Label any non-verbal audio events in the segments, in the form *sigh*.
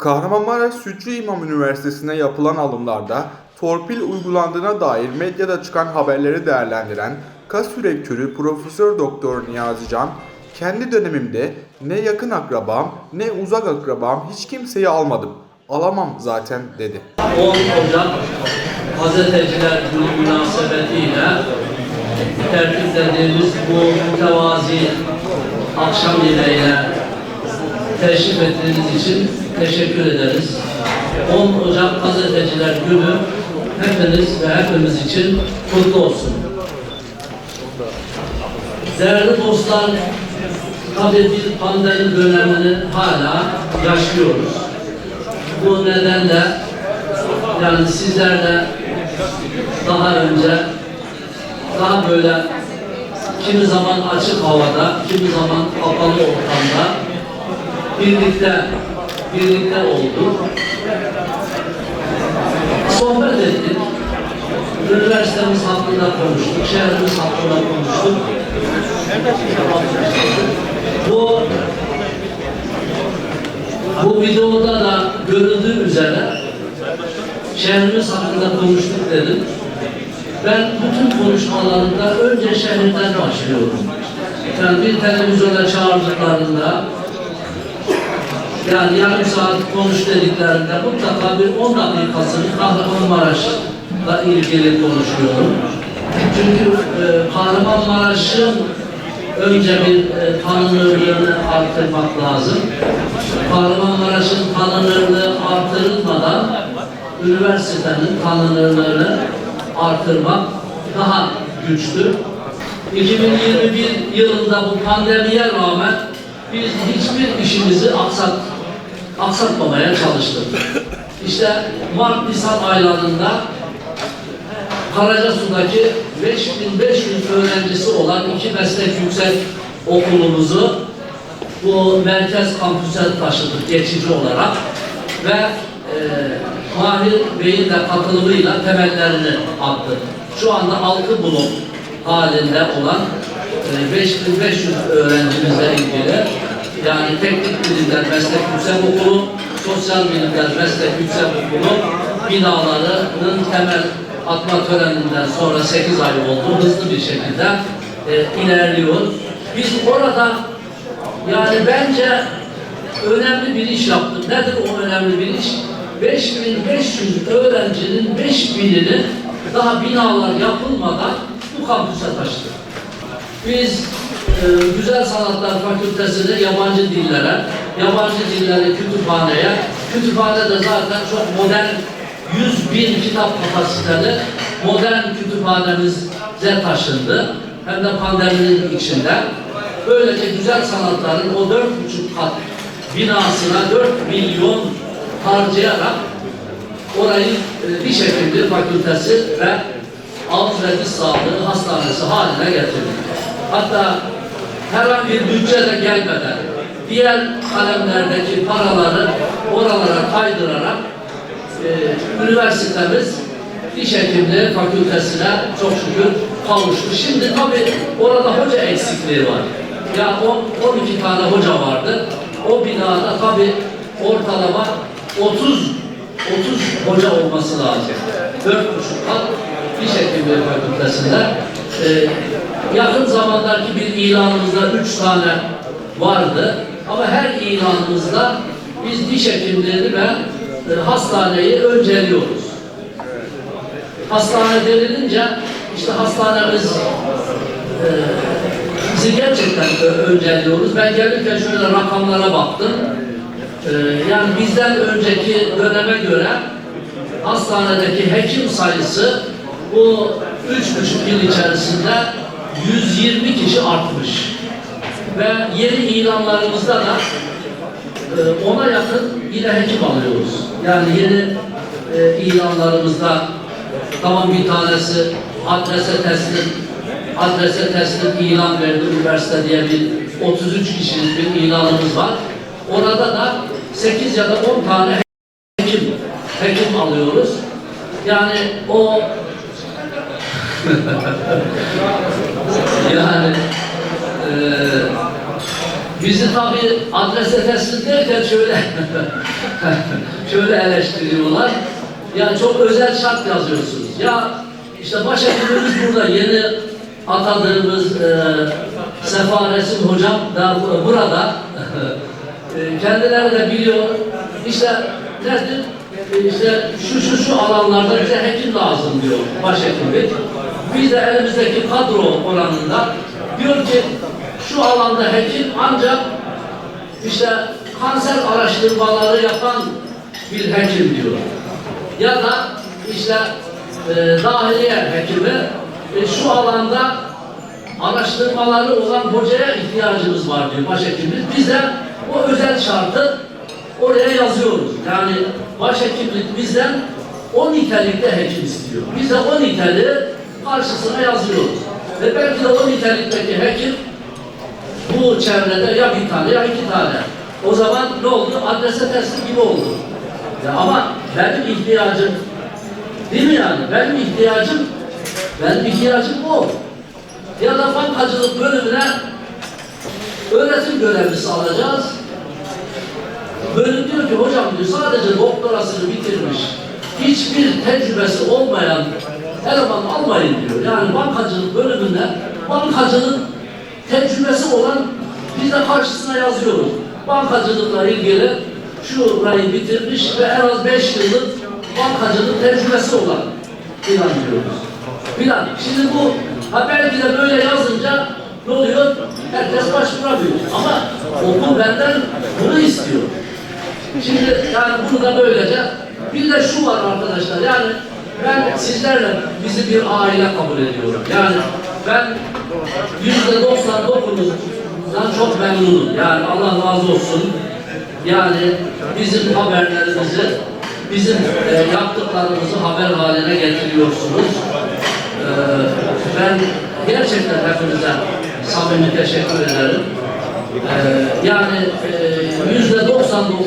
Kahramanmaraş Sütçü İmam Üniversitesi'ne yapılan alımlarda torpil uygulandığına dair medyada çıkan haberleri değerlendiren kas rektörü Profesör Doktor Niyazi Can, kendi dönemimde ne yakın akrabam ne uzak akrabam hiç kimseyi almadım. Alamam zaten dedi. 10 Ocak Gazeteciler Günü münasebetiyle tertiplediğimiz bu mütevazi akşam yemeğine teşrif ettiğiniz için teşekkür ederiz. 10 Ocak Gazeteciler Günü hepiniz ve hepimiz için kutlu olsun. Değerli dostlar, tabii bir pandemi dönemini hala yaşıyoruz. Bu nedenle yani sizlerle daha önce daha böyle kimi zaman açık havada, kimi zaman kapalı ortamda birlikte birlikte olduk. Sohbet ettik. Üniversitemiz hakkında konuştuk, şehrimiz hakkında konuştuk. Bu bu videoda da görüldüğü üzere şehrimiz hakkında konuştuk dedim. Ben bütün konuşmalarımda önce şehirden başlıyorum. Yani bir televizyona çağırdıklarında yani yarım saat konuş dediklerinde mutlaka bir 10 dakikasını Kahramanmaraş'la ilgili konuşuyorum. Çünkü e, Kahramanmaraş'ın önce bir e, tanınırlığını arttırmak lazım. Kahramanmaraş'ın tanınırlığı artırılmadan üniversitenin tanınırlığını artırmak daha güçtür. 2021 yılında bu pandemiye rağmen biz hiçbir işimizi aksat, aksatmamaya çalıştık. İşte Mart-Nisan aylarında Karacasu'daki 5500 öğrencisi olan iki meslek yüksek okulumuzu bu merkez kampüse taşıdık geçici olarak ve e, Mahir Bey'in de katılımıyla temellerini attık. Şu anda altı blok halinde olan e, 5500 öğrencimizle ilgili yani teknik bilimler meslek yüksek okulu, sosyal bilimler meslek yüksek okulu binalarının temel atma töreninden sonra 8 ay oldu. Hızlı bir şekilde e, ilerliyor. Biz orada yani bence önemli bir iş yaptık. Nedir o önemli bir iş? 5500 öğrencinin 5000'ini daha binalar yapılmadan bu kampüse taşıdık. Biz e, Güzel Sanatlar Fakültesi'ne yabancı dillere, yabancı dilleri kütüphaneye, kütüphane de zaten çok modern 100 bin kitap kapasiteli modern kütüphanemize taşındı. Hem de pandeminin içinde. Böylece güzel sanatların o dört buçuk kat binasına 4 milyon harcayarak orayı e, diş hekimliği fakültesi ve alt sağlığı hastanesi haline getirdik. Hatta herhangi bir bütçe de gelmeden diğer kalemlerdeki paraları oralara kaydırarak e, üniversitemiz diş hekimliği fakültesine çok şükür kavuştu. Şimdi tabii orada hoca eksikliği var. Ya on- 12 tane hoca vardı. O binada tabii ortalama 30 30 hoca olması lazım. 4,5 kat diş hekimliği fakültesinde. Ee, yakın zamandaki bir ilanımızda 3 tane vardı. Ama her ilanımızda biz diş hekimliğini ve e, hastaneyi önceliyoruz. Hastane denilince işte hastanemiz e, bizi gerçekten önceliyoruz. Ben gelirken şöyle rakamlara baktım. E, yani bizden önceki döneme göre hastanedeki hekim sayısı bu üç buçuk yıl içerisinde 120 kişi artmış. Ve yeni ilanlarımızda da e, ona yakın yine hekim alıyoruz. Yani yeni e, ilanlarımızda tamam bir tanesi adrese teslim adrese teslim ilan verdi üniversite diye bir 33 kişilik bir ilanımız var. Orada da 8 ya da 10 tane hekim hekim alıyoruz. Yani o *laughs* yani eee bizi tabii adrese derken şöyle *laughs* şöyle eleştiriyorlar. Ya çok özel şart yazıyorsunuz. Ya işte başhekimimiz burada yeni atadığımız e, Sefa Resim Hocam da bu- burada. *laughs* E, kendileri de biliyor. İşte nedir? E, işte şu şu şu alanlarda bize hekim lazım diyor başhekimlik. Biz de elimizdeki kadro oranında diyor ki şu alanda hekim ancak işte kanser araştırmaları yapan bir hekim diyor. Ya da işte e, dahiliye hekimi e, şu alanda araştırmaları olan hocaya ihtiyacımız var diyor başhekimimiz. Biz de o özel şartı oraya yazıyoruz. Yani başhekimlik bizden o nitelikte hekim istiyor. Biz de o niteliği karşısına yazıyoruz. Ve belki de o nitelikteki hekim bu çevrede ya bir tane ya iki tane. O zaman ne oldu? Adrese teslim gibi oldu. Ya ama benim ihtiyacım değil mi yani? Benim ihtiyacım benim ihtiyacım o. Ya da bankacılık bölümüne öğretim görevlisi alacağız. Bölüm diyor ki hocam diyor sadece doktorasını bitirmiş, hiçbir tecrübesi olmayan eleman almayın diyor. Yani bankacılık bölümünde bankacılık tecrübesi olan biz de karşısına yazıyoruz. Bankacılıkla ilgili şurayı bitirmiş ve en az 5 yıllık bankacılık tecrübesi olan filan diyoruz. Filan. Şimdi bu ha belki de böyle yazınca ne oluyor? Herkes başvuramıyor. Ama okul benden bunu istiyor. Şimdi yani bunu da böylece bir de şu var arkadaşlar yani ben sizlerle bizi bir aile kabul ediyorum. Yani ben yüzde 99'dan çok memnunum. Yani Allah razı olsun. Yani bizim haberlerimizi, bizim e, yaptıklarımızı haber haline getiriyorsunuz. E, ben gerçekten hepinize samimi teşekkür ederim. E, yani e, yüzde 99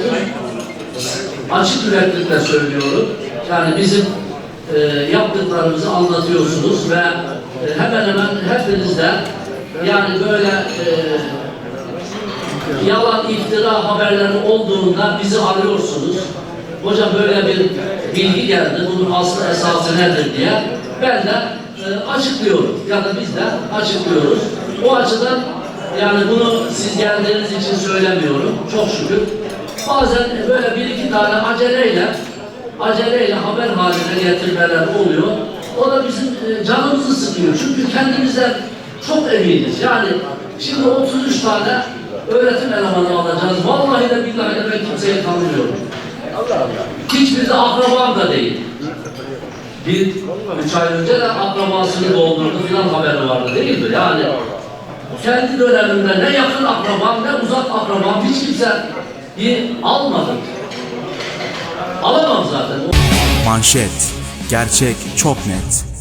açık yüreklilikle söylüyorum. Yani bizim e, yaptıklarımızı anlatıyorsunuz ve e, hemen hemen hepiniz de yani böyle e, yalan iftira haberleri olduğunda bizi arıyorsunuz. Hocam böyle bir bilgi geldi, bunun aslı esası nedir diye. Ben de e, açıklıyorum ya da biz de açıklıyoruz. O açıdan yani bunu siz geldiğiniz için söylemiyorum. Çok şükür. Bazen böyle bir iki tane aceleyle aceleyle haber haline getirmeler oluyor. O da bizim e, canımızı sıkıyor. Çünkü kendimizden çok eminiz. Yani şimdi 33 tane öğretim elemanı alacağız. Vallahi de billahi de ben kimseyi tanımıyorum. Hiçbiri de akrabam da değil. Bir, üç ay önce de akrabasını doldurdu filan haberi vardı değil mi? Yani kendi döneminde ne yakın akrabam ne uzak akrabam hiç kimseyi almadım. Alamam zaten. Manşet. Gerçek çok net.